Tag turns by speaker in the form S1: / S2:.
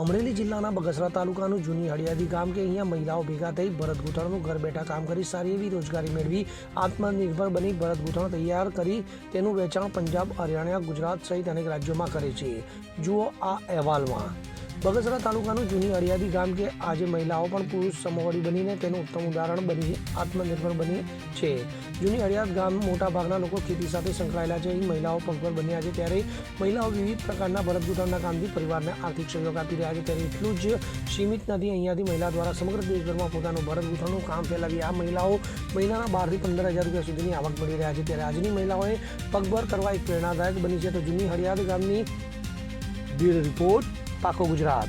S1: અમરેલી જિલ્લાના બગસરા તાલુકાનું જૂની હળિયાદી ગામ કે અહીંયા મહિલાઓ ભેગા થઈ ભરત ગૂંથણનું ઘર બેઠા કામ કરી સારી એવી રોજગારી મેળવી, આત્મનિર્ભર બની ભરત ગૂંથણ તૈયાર કરી તેનું વેચાણ પંજાબ, હરિયાણા, ગુજરાત સહિત અનેક રાજ્યોમાં કરે છે. જુઓ આ અહેવાલમાં. બગસરા તાલુકાનું જૂની હળિયાદી ગામ કે આજે મહિલાઓ પણ પુરુષ સમોવડી બનીને તેનું ઉત્તમ ઉદાહરણ બની, આત્મનિર્ભર બની છે. જૂની હળિયાદ ગામ મોટા ભાગના લોકો ખેતી સાથે સંકળાયેલા છે. અહીં મહિલાઓ પગભર બન્યા છે. ત્યારે મહિલાઓ વિવિધ પ્રકારના ભરત ગૂંથણના કામથી પરિવારને આર્થિક સહયોગ આપી રહ્યા છે. ત્યારે એટલું જ સીમિત નથી, અહીંયાથી મહિલા દ્વારા સમગ્ર દેશભરમાં પોતાનું ભરત ગૂંથણનું કામ ફેલાવી આ મહિલાઓ મહિનાના બારથી પંદર હજાર રૂપિયા સુધીની આવક મળી રહ્યા છે. ત્યારે આજની મહિલાઓએ પગભર કરવા એક પ્રેરણાદાયક બની છે. તો જૂની હરિયાદ ગામની બ્યુરો રિપોર્ટ. પાકો ગુજરાત